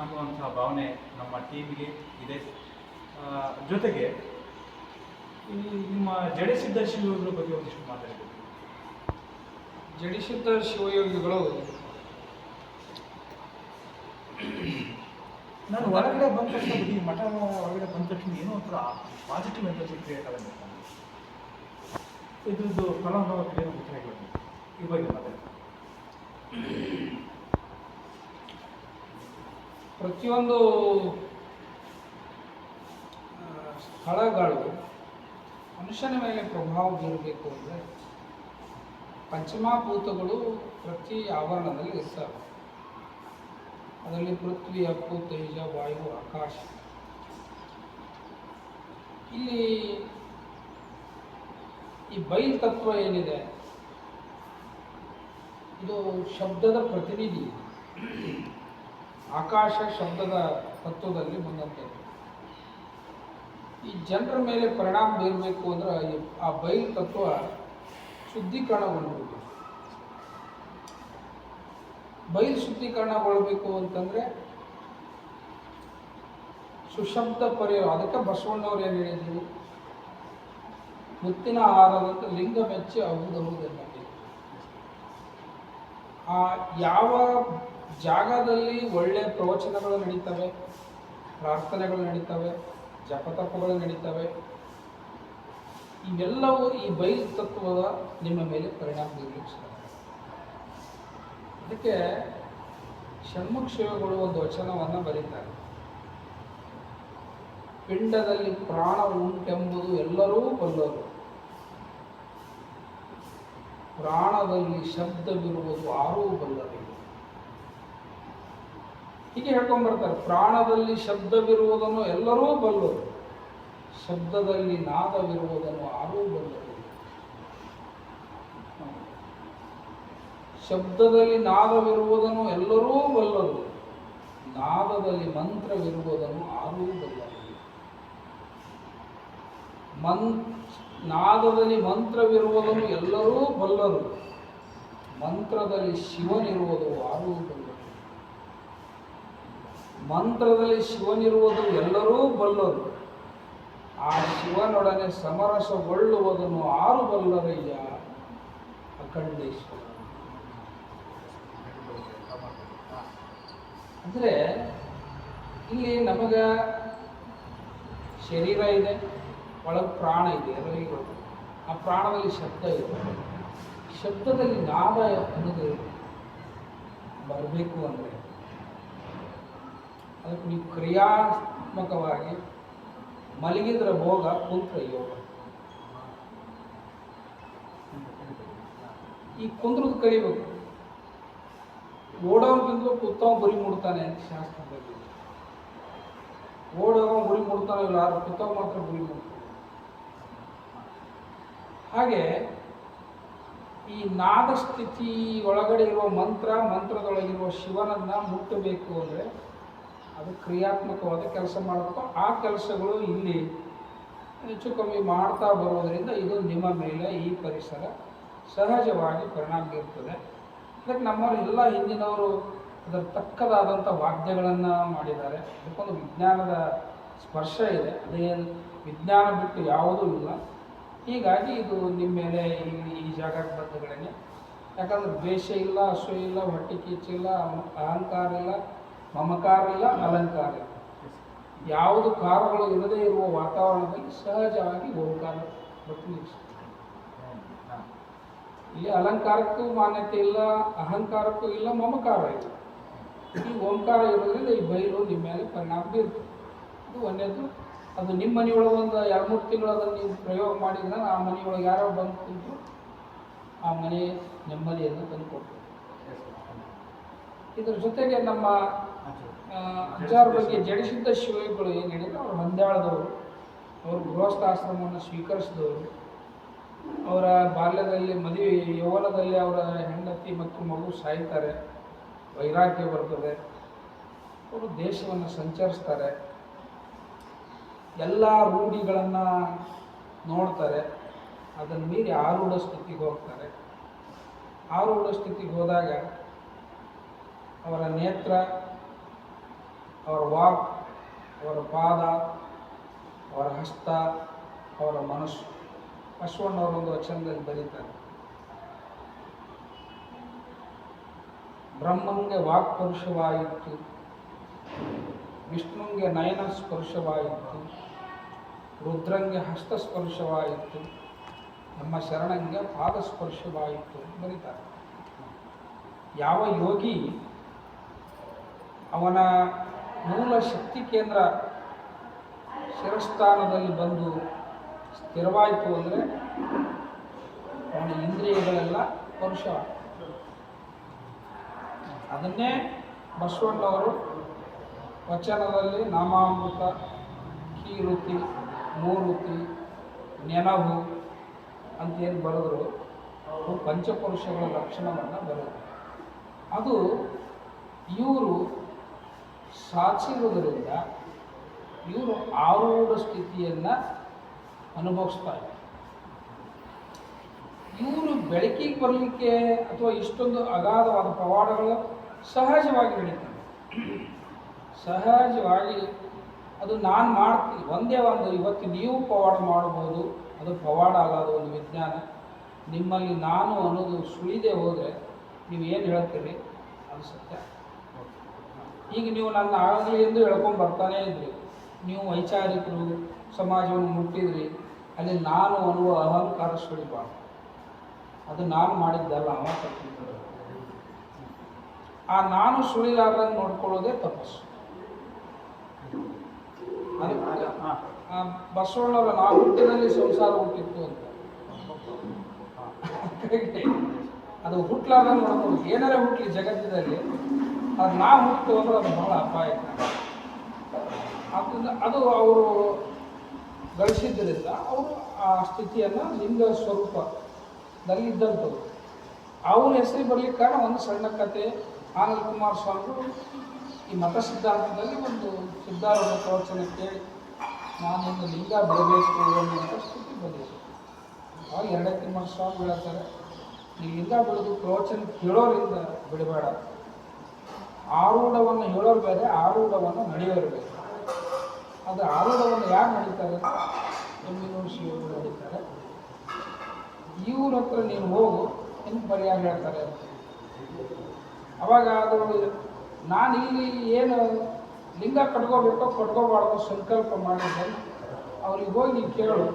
ಅನ್ನುವಂಥ ಭಾವನೆ ನಮ್ಮ ಟೀಮಿಗೆ ಇದೆ. ಜೊತೆಗೆ ಈ ನಿಮ್ಮ ಜಡಸಿದ್ಧ ಶಿವಯೋಗಿಗಳ ಬಗ್ಗೆ ಒಂದಿಷ್ಟು ಮಾತಾಡಬೇಕು ಜಡಿಸಿದ್ಧ ಶಿವಯೋಗಿಗಳು ನಾನು ಹೊರಗಡೆ ಬಂದ ತಕ್ಷಣ ಈ ಮಠ ಹೊರಗಡೆ ಬಂದ ತಕ್ಷಣ ಏನೋ ಒಂಥರ ಪಾಸಿಟಿವ್ ಎನರ್ಜಿ ಕ್ರಿಯೇಟ್ ಆಗುತ್ತೆ ಇದ್ರದ್ದು ಫಲಾನುಭವ ಏನು ಗೊತ್ತಾಗಿಲ್ಲ ಈ ಬಗ್ಗೆ ಮಾತಾಡಿ ಪ್ರತಿಯೊಂದು ಸ್ಥಳಗಳು ಮನುಷ್ಯನ ಮೇಲೆ ಪ್ರಭಾವ ಬೀರಬೇಕು ಅಂದರೆ ಪಂಚಮಾಭೂತಗಳು ಪ್ರತಿ ಆವರಣದಲ್ಲಿ ಇರ್ತವೆ. ಅದರಲ್ಲಿ ಪೃಥ್ವಿ, ಅಪ್ಪು, ತೇಜ, ವಾಯು, ಆಕಾಶ. ಇಲ್ಲಿ ಈ ಬೈಲ್ ತತ್ವ ಏನಿದೆ? ಇದು ಶಬ್ದದ ಪ್ರತಿನಿಧಿ. ಆಕಾಶ ಶಬ್ದದ ತತ್ವದಲ್ಲಿ ಬಂದಂಥದ್ದು. ಈ ಜನರ ಮೇಲೆ ಪರಿಣಾಮ ಬೀರಬೇಕು ಅಂದ್ರೆ ಆ ಬೈಲ್ ತತ್ವ ಶುದ್ಧೀಕರಣಗೊಳ್ಬೇಕು. ಬೈಲ್ ಶುದ್ಧೀಕರಣಗೊಳ್ಬೇಕು ಅಂತಂದ್ರೆ ಸುಶಬ್ದ ಪರಿಹಾರ ಅದಕ್ಕೆ ಬಸವಣ್ಣವ್ರು ಏನು ಹೇಳಿದ್ರು? ಮುತ್ತಿನ ಆಹಾರದಂತ ಲಿಂಗ ಮೆಚ್ಚಿ ಅಹುದಹುದೆಲ್ಲ ಆ ಯಾವ ಜಾಗದಲ್ಲಿ ಒಳ್ಳೆಯ ಪ್ರವಚನಗಳು ನಡೀತವೆ, ಪ್ರಾರ್ಥನೆಗಳು ನಡೀತವೆ, ಜಪತಪಗಳು ನಡೀತವೆ. ಇವೆಲ್ಲವೂ ಈ ಬೈಲ್ ತತ್ವದ ನಿಮ್ಮ ಮೇಲೆ ಪರಿಣಾಮ ಬೀರಲಿಕ್ಕೆ ಅದಕ್ಕೆ ಷಣ್ಮುಕ್ಷಗಳು ಒಂದು ವಚನವನ್ನು ಬರೀತಾರೆ. ಪಿಂಡದಲ್ಲಿ ಪ್ರಾಣ ಉಂಟೆಂಬುದು ಎಲ್ಲರೂ ಬಲ್ಲರು ಪ್ರಾಣದಲ್ಲಿ ಶಬ್ದವಿರುವುದು ಆರೂ ಬಲ್ಲರು ಹೀಗೆ ಹೇಳ್ಕೊಂಡ್ ಬರ್ತಾರೆ. ಪ್ರಾಣದಲ್ಲಿ ಶಬ್ದವಿರುವುದನ್ನು ಎಲ್ಲರೂ ಬಲ್ಲರು. ಶಬ್ದದಲ್ಲಿ ನಾದವಿರುವುದನ್ನು ಆರೂ ಬಲ್ಲರು. ಶಬ್ದದಲ್ಲಿ ನಾದವಿರುವುದನ್ನು ಎಲ್ಲರೂ ಬಲ್ಲರು. ನಾದದಲ್ಲಿ ಮಂತ್ರವಿರುವುದನ್ನು ಆರೂ ಬಲ್ಲರು. ಮನ್, ನಾದದಲ್ಲಿ ಮಂತ್ರವಿರುವುದನ್ನು ಎಲ್ಲರೂ ಬಲ್ಲರು. ಮಂತ್ರದಲ್ಲಿ ಶಿವನಿರುವುದು ಆರೂ ಬಲ್ಲರು. ಮಂತ್ರದಲ್ಲಿ ಶಿವನಿರುವುದು ಎಲ್ಲರೂ ಬಲ್ಲರು. ಆ ಶಿವನೊಡನೆ ಸಮರಸಗೊಳ್ಳುವುದನ್ನು ಆರು ಬಲ್ಲರಯ್ಯ ಅಖಂಡೇಶ್ವರ. ಅಂದರೆ ಇಲ್ಲಿ ನಮಗೆ ಶರೀರ ಇದೆ, ಒಳಗೆ ಪ್ರಾಣ ಇದೆ, ಎಲ್ಲರಿಗೂ. ಆ ಪ್ರಾಣದಲ್ಲಿ ಶಬ್ದ ಇದೆ. ಶಬ್ದದಲ್ಲಿ ನಾದ ಅನ್ನೋದು ಬರಬೇಕು ಅಂದರೆ ಅದಕ್ಕೆ ನೀವು ಕ್ರಿಯಾತ್ಮಕವಾಗಿ ಮಲಗಿದ್ರ ಭೋಗ, ಕುಂತ್ರ ಯೋಗ. ಈ ಕುಂದ್ರದ್ದು ಕಲಿಬೇಕು. ಓಡೋನ್ಗಿಂತಲೂ ಕುತ್ತವ ಗುರಿ ಮುಡ್ತಾನೆ ಅಂತ ಶಾಸ್ತ್ರದಲ್ಲಿ ಓಡೋವ ಗುರಿ ಮುಡ್ತಾನೆ ಇಲ್ಲ, ಆದ್ರೆ ಕುತ್ತವ ಮಾತ್ರ ಗುರಿ ಮುಡ್ತಾನೆ. ಹಾಗೆ ಈ ನಾದ ಸ್ಥಿತಿ ಒಳಗಡೆ ಇರುವ ಮಂತ್ರ, ಮಂತ್ರದೊಳಗಿರುವ ಶಿವನನ್ನ ಮುಟ್ಟಬೇಕು ಅಂದರೆ ಅದು ಕ್ರಿಯಾತ್ಮಕವಾದ ಕೆಲಸ ಮಾಡಬೇಕು ಆ ಕೆಲಸಗಳು ಇಲ್ಲಿ ಹೆಚ್ಚು ಕಮ್ಮಿ ಮಾಡ್ತಾ ಬರೋದರಿಂದ ಇದು ನಿಮ್ಮ ಮೇಲೆ ಈ ಪರಿಸರ ಸಹಜವಾಗಿ ಪರಿಣಾಮ ಬೀರ್ತದೆ. ಅದಕ್ಕೆ ನಮ್ಮವರು ಎಲ್ಲ ಹಿಂದಿನವರು ಅದರ ತಕ್ಕದಾದಂಥ ವಾದ್ಯಗಳನ್ನು ಮಾಡಿದ್ದಾರೆ. ಅದಕ್ಕೊಂದು ವಿಜ್ಞಾನದ ಸ್ಪರ್ಶ ಇದೆ. ಅದೇನು ವಿಜ್ಞಾನ ಬಿಟ್ಟು ಯಾವುದೂ ಇಲ್ಲ. ಹೀಗಾಗಿ ಇದು ನಿಮ್ಮ ಮೇಲೆ ಈ ಈ ಜಾಗಕ್ಕೆ ಬಂದಗಳೇ ಯಾಕಂದರೆ ದ್ವೇಷ ಇಲ್ಲ, ಅಸೂಯೆ ಇಲ್ಲ, ಹೊಟ್ಟೆ ಕಿಚ್ಚಿಲ್ಲ ಅಹಂಕಾರ ಇಲ್ಲ. ಮಮಕಾರ ಇಲ್ಲ ಅಲಂಕಾರ. ಇಲ್ಲ ಯಾವುದು ಕಾರಗಳು ಇರದೇ ಇರುವ ವಾತಾವರಣದಲ್ಲಿ ಸಹಜವಾಗಿ ಓಂಕಾರ ಪ್ರತಿನಿಧಿಸುತ್ತೆ ಇಲ್ಲಿ ಅಲಂಕಾರಕ್ಕೂ ಮಾನ್ಯತೆ ಇಲ್ಲ, ಅಹಂಕಾರಕ್ಕೂ ಇಲ್ಲ, ಮಮಕಾರ ಇಲ್ಲ. ಈ ಓಂಕಾರ ಇರೋದ್ರಿಂದ ಈ ಬೈಲು ನಿಮ್ಮ ಮೇಲೆ ಪರಿಣಾಮ ಬೀರುತ್ತೆ ಇದು ಒಂದೇದು ಅದು ನಿಮ್ಮ ಮನೆಯೊಳಗೆ ಒಂದು ಎರಡು ಮೂರು ತಿಂಗಳು ಅದನ್ನು ನೀವು ಪ್ರಯೋಗ ಮಾಡಿದ್ರೆ ಆ ಮನೆಯೊಳಗೆ ಯಾರೋ ಬಂದು ಕುಂತು ಆ ಮನೆ ನೆಮ್ಮದಿಯನ್ನು ತಂದುಕೊಡ್ತದೆ. ಇದ್ರ ಜೊತೆಗೆ ನಮ್ಮ ಆ, ಅಜ್ಜಾರ ಬಗ್ಗೆ ಜಡಿಸಿದ್ದ ಶಿವಗಳು ಏನು ಹೇಳಿದ್ರು? ಅವರು ಹೊಂದಾಳದವರು ಅವರು ಗೃಹಸ್ಥಾಶ್ರಮವನ್ನು ಸ್ವೀಕರಿಸಿದವರು. ಅವರ ಬಾಲ್ಯದಲ್ಲಿ ಮದುವೆ ಯೌವನದಲ್ಲಿ ಅವರ ಹೆಂಡತಿ ಮತ್ತು ಮಗು ಸಾಯ್ತಾರೆ. ವೈರಾಗ್ಯ ಬರ್ತದೆ. ಅವರು ದೇಶವನ್ನು ಸಂಚರಿಸ್ತಾರೆ. ಎಲ್ಲ ರೂಢಿಗಳನ್ನು ನೋಡ್ತಾರೆ. ಅದನ್ನು ಮೀರಿ ಆರೂಢ ಸ್ಥಿತಿಗೆ ಹೋಗ್ತಾರೆ. ಆರೂಢ ಸ್ಥಿತಿಗೆ ಹೋದಾಗ ಅವರ ನೇತ್ರ ಅವರ ವಾಕ್, ಅವರ ಪಾದ, ಅವರ ಹಸ್ತ, ಅವರ ಮನಸ್ಸು. ಒಂದು ವಚನದಲ್ಲಿ ಬರೀತಾರೆ. ಬ್ರಹ್ಮಂಗೆ ವಾಕ್ ಪುರುಷವಾಯಿತು ವಿಷ್ಣುಂಗೆ ನಯನ ಸ್ಪರ್ಶವಾಯಿತು ರುದ್ರಂಗೆ ಹಸ್ತ ಸ್ಪರ್ಶವಾಯಿತು ನಮ್ಮ ಶರಣಂಗೆ ಪಾದ ಸ್ಪರ್ಶವಾಯಿತು ಬರೀತಾರೆ. ಯಾವ ಯೋಗಿ ಅವನ ಮೂಲ ಶಕ್ತಿ ಕೇಂದ್ರ ಶಿರಸ್ಥಾನದಲ್ಲಿ ಬಂದು ಸ್ಥಿರವಾಯಿತು ಅಂದರೆ ಅವನ ಇಂದ್ರಿಯಗಳೆಲ್ಲ ಪರುಷ ಅದನ್ನೇ ಬಸವಣ್ಣವರು ವಚನದಲ್ಲಿ ನಾಮಾಮೃತ, ಕೀರುತಿ, ಮೂರುತಿ, ನೆನಹು ಅಂತೇನು ಬರೆದ್ರು. ಅವರು ಪಂಚಪುರುಷಗಳ ಲಕ್ಷಣವನ್ನು ಬರೆದರು. ಅದು ಇವರು ಸಾಧಿಸಿರುವುದರಿಂದ ಇವರು ಆರೂಢ ಸ್ಥಿತಿಯನ್ನು ಅನುಭವಿಸ್ತಾ ಇದ್ದಾರೆ. ಇವರು ಬೆಳಕಿಗೆ ಬರಲಿಕ್ಕೆ ಅಥವಾ ಇಷ್ಟೊಂದು ಅಗಾಧವಾದ ಪವಾಡಗಳು ಸಹಜವಾಗಿ ನಡೀತವೆ ಸಹಜವಾಗಿ ಅದು ನಾನು ಮಾಡ್ತೀನಿ ಒಂದೇ ಒಂದು, ಇವತ್ತು ನೀವು ಪವಾಡ ಮಾಡಬಹುದು ಅದು ಪವಾಡ ಅಲ್ಲ, ಅದು ಒಂದು ವಿಜ್ಞಾನ. ನಿಮ್ಮಲ್ಲಿ ನಾನು ಅನ್ನೋದು ಸುಳಿದೇ ಹೋದರೆ ನೀವು ಏನು ಹೇಳ್ತೀರಿ? ಅದು ಸತ್ಯ. ಈಗ ನೀವು ನನ್ನ ಆಗಲಿ ಎಂದು ಹೇಳ್ಕೊಂಡು ಬರ್ತಾನೇ ಇದ್ರಿ. ನೀವು ವೈಚಾರಿಕರು, ಸಮಾಜವನ್ನು ಮುಟ್ಟಿದ್ರಿ. ಅಲ್ಲಿ ನಾನು ಅನ್ನುವ ಅಹಂಕಾರ ಸುಳಿಬಾರ್ದು. ಅದು ನಾನು ಮಾಡಿದ್ದಲ್ಲ, ಅವ ಆ ನಾನು ಸುಳಿಲಾರ್ದಂಗೆ ನೋಡ್ಕೊಳ್ಳೋದೇ ತಪಸ್ಸು. ಬಸವಣ್ಣವರ ನಾ ಹುಟ್ಟಿನಲ್ಲಿ ಸಂಸಾರ ಹುಟ್ಟಿತ್ತು ಅಂತ. ಅದು ಹುಟ್ಲಾರ್ದಂಗೆ ನೋಡ್ಕೊಂಡು ಏನಾರೇ ಹುಟ್ಟಲಿ ಜಗತ್ತಿನಲ್ಲಿ. ಅದು ನಾವು ಹುಟ್ಟು ಅಂದ್ರೆ ಅದು ಬಹಳ ಅಪಾಯ. ಆದ್ದರಿಂದ ಅದು ಅವರು ಗಳಿಸಿದ್ದರಿಂದ ಅವರು ಆ ಸ್ಥಿತಿಯನ್ನು ಲಿಂಗ ಸ್ವರೂಪದಲ್ಲಿದ್ದಂಥವ್ರು. ಅವನ ಹೆಸರು ಬರಲಿಕ್ಕೆ ಕಾರಣ ಒಂದು ಸಣ್ಣ ಕತೆ. ಆನಂದ ಕುಮಾರ್ ಸ್ವಾಮಿಗಳು ಈ ಮತ ಸಿದ್ಧಾಂತದಲ್ಲಿ ಒಂದು ಸಿದ್ಧಾರ್ಥ ಪ್ರವಚನ ಕೇಳಿ ನಾನೊಂದು ಲಿಂಗ ಬಿಡಬೇಕು ಅನ್ನುವಂಥ ಸ್ಥಿತಿ ಬಂದಿದೆ. ಅವಾಗ ಎರಡೇ ತಿಮ್ಮನ ಸ್ವಾಮಿ ಹೇಳ್ತಾರೆ ಈ ಲಿಂಗ ಬೆಳೆದು ಪ್ರವಚನ ಕೇಳೋರಿಂದ ಬಿಡಬೇಡ. ಆರೂಢವನ್ನು ಹೇಳೋರು ಬೇರೆ ಆರೂಢವನ್ನು ನಡೆಯೋರು ಬೇರೆ. ಅದು ಆರೂಢವನ್ನು ಯಾರು ನಡೀತಾರೆ? ಶಿವರು ನಡೀತಾರೆ. ಇವ್ರ ಹತ್ರ ನೀನು ಹೋಗು ಹೆಂಗೆ ಪರಿಹಾರ ಹೇಳ್ತಾರೆ. ಅವಾಗ ಅದು ನಾನು ಇಲ್ಲಿ ಏನು ಲಿಂಗ ಕಟ್ಕೋಬೇಕೋ ಕಟ್ಕೋಬಾರ್ದು ಸಂಕಲ್ಪ ಮಾಡಿದ್ದೆ ಅವ್ರಿಗೆ ಹೋಗಿ ನೀವು ಕೇಳು.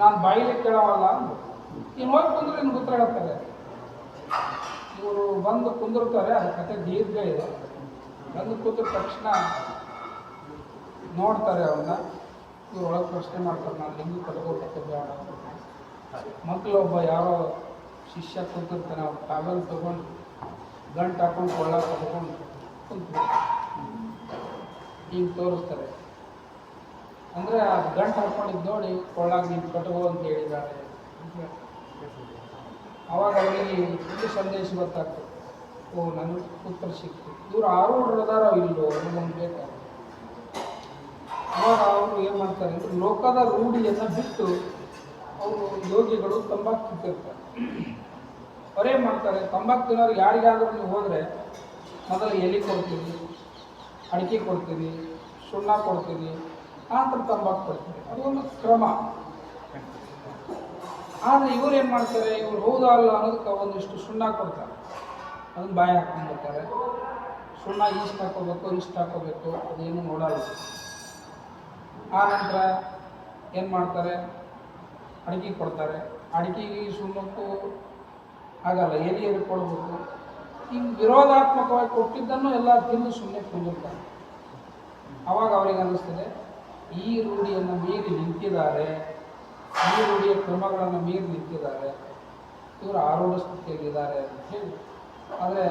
ನಾನು ಬಾಯಿಲೆ ಕೇಳೋವಲ್ಲ ನೀನು ಹೋಗಿ ಬಂದರೆ ನಿನ್ಗೆ ಹೇಳ್ತಾರೆ. ಇವರು ಬಂದು ಕುಂದಿರ್ತಾರೆ ಅದು ಕತೆ ದೀರ್ಘ ಇದೆ. ಬಂದು ಕೂತ ತಕ್ಷಣ ನೋಡ್ತಾರೆ ಅವನ್ನ ಇವ್ರೊಳಗೆ ಪ್ರಶ್ನೆ ಮಾಡ್ತಾರೆ, ನಾನು ಲಿಂಗ ಕಟ್ಕೋಬೇಕು ಬೇಡ ಮಕ್ಕಳೊಬ್ಬ ಯಾರೋ ಶಿಷ್ಯ ಕುಂತಿರ್ತಾನೆ, ಅವ್ರು ಟಾವೆಲ್ ತೊಗೊಂಡು ಗಂಟು ಹಾಕೊಂಡು ಕೊಳ್ಳ ಕಟ್ಕೊಂಡು ಕುಂತು ಹಿಂಗೆ ತೋರಿಸ್ತಾರೆ. ಅಂದರೆ ಆ ಗಂಟು ಹಾಕೊಂಡಿದ್ದು ನೋಡಿ ಕೊಳ್ಳಾಗ ನೀನು ಕಟ್ಕೋ ಅಂತ ಹೇಳಿದ್ದಾರೆ ಅವಾಗ ಅವರಿಗೆ ಒಂದು ಸಂದೇಶ ಗೊತ್ತಾಗ್ತದೆ ಓ, ನನಗೆ ಉತ್ತರ ಸಿಕ್ತು. ಇವರು ಆರೂಢರದಾರ ಇಲ್ಲೋ ನಮಗೆ ಬೇಕಾದ್ರೆ ಅವಾಗ ಅವರು ಏನು ಮಾಡ್ತಾರೆ ಅಂದರೆ, ಲೋಕದ ರೂಢಿಯನ್ನು ಬಿಟ್ಟು ಅವರು ಯೋಗಿಗಳು ತಂಬಾಕು ತಿಂತಿರ್ತಾರೆ ಅವರೇನು ಮಾಡ್ತಾರೆ, ತಂಬಾಕು ತಿನ್ನೋರು ಯಾರಿಗಾದ್ರೂ ನೀವು ಹೋದರೆ, ಮೊದಲು ಎಲೆ ಕೊಡ್ತೀವಿ ಅಡಿಕೆ ಕೊಡ್ತೀವಿ ಸುಣ್ಣ ಕೊಡ್ತೀವಿ ಥರ ತಂಬಾಕು ಕೊಡ್ತೀವಿ ಅದೊಂದು ಕ್ರಮ. ಆದರೆ ಇವ್ರು ಏನು ಮಾಡ್ತಾರೆ? ಇವ್ರು ಹೌದಾ ಅಲ್ಲ ಅನ್ನೋದಕ್ಕೆ ಒಂದಿಷ್ಟು ಸುಣ್ಣ ಕೊಡ್ತಾರೆ. ಅದನ್ನ ಬಾಯಿ ಹಾಕ್ಕೊಂಡ್ಬಿಡ್ತಾರೆ. ಸುಣ್ಣ ಇಷ್ಟು ಹಾಕೋಬೇಕು ಇಷ್ಟು ಹಾಕೋಬೇಕು ಅದೇನು ನೋಡಲ್ಲ. ಆ ನಂತರ ಏನು ಮಾಡ್ತಾರೆ? ಅಡಿಕೆ ಕೊಡ್ತಾರೆ. ಅಡಿಕೆಗೆ ಸುಣ್ಣಕ್ಕೂ ಆಗಲ್ಲ ಎಲ್ಲಿ ಕೊಡಬೇಕು. ಹಿಂಗೆ ವಿರೋಧಾತ್ಮಕವಾಗಿ ಕೊಟ್ಟಿದ್ದನ್ನು ಎಲ್ಲ ತಿಂದು ಸುಮ್ಮನೆ ಕುಂದಿರ್ತಾರೆ ಅವಾಗ ಅವ್ರಿಗೆ ಅನ್ನಿಸ್ತದೆ ಈ ರೂಢಿಯನ್ನು ಮೀರಿ ನಿಂತಿದ್ದಾರೆ. ಈ ರೀತಿಯ ಕ್ರಮಗಳನ್ನು ಮೀರಿ ನಿಂತಿದ್ದಾರೆ. ಇವರು ಆರೂಢ ಸ್ಥಿತಿಯಲ್ಲಿದ್ದಾರೆ ಅಂತ ಹೇಳಿ. ಆದರೆ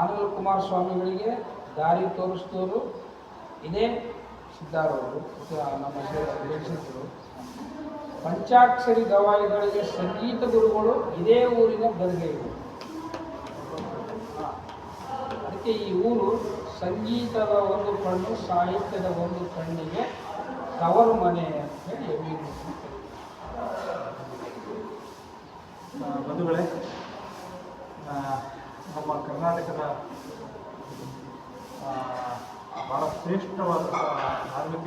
ಆನಂದ ಕುಮಾರಸ್ವಾಮಿಗಳಿಗೆ ದಾರಿ ತೋರಿಸಿದವರು ಇದೇ ಸಿದ್ಧಾರವರು ನಮ್ಮ ಲೇಖಕರು. ಪಂಚಾಕ್ಷರಿ ಗವಾಯಿಗಳಿಗೆ ಸಂಗೀತ ಗುರುಗಳು ಇದೇ ಊರಿನ ಗದಗೆಗಳು ಅದಕ್ಕೆ ಈ ಊರು ಸಂಗೀತದ ಒಂದು ಕಣ್ಣು, ಸಾಹಿತ್ಯದ ಒಂದು ಕಣ್ಣಿಗೆ ತವರು ಮನೆ ಅಂತ ಹೇಳಿ ಬಂಧುಗಳೇ ನಮ್ಮ ಕರ್ನಾಟಕದ ಬಹಳ ಶ್ರೇಷ್ಠವಾದ ಧಾರ್ಮಿಕ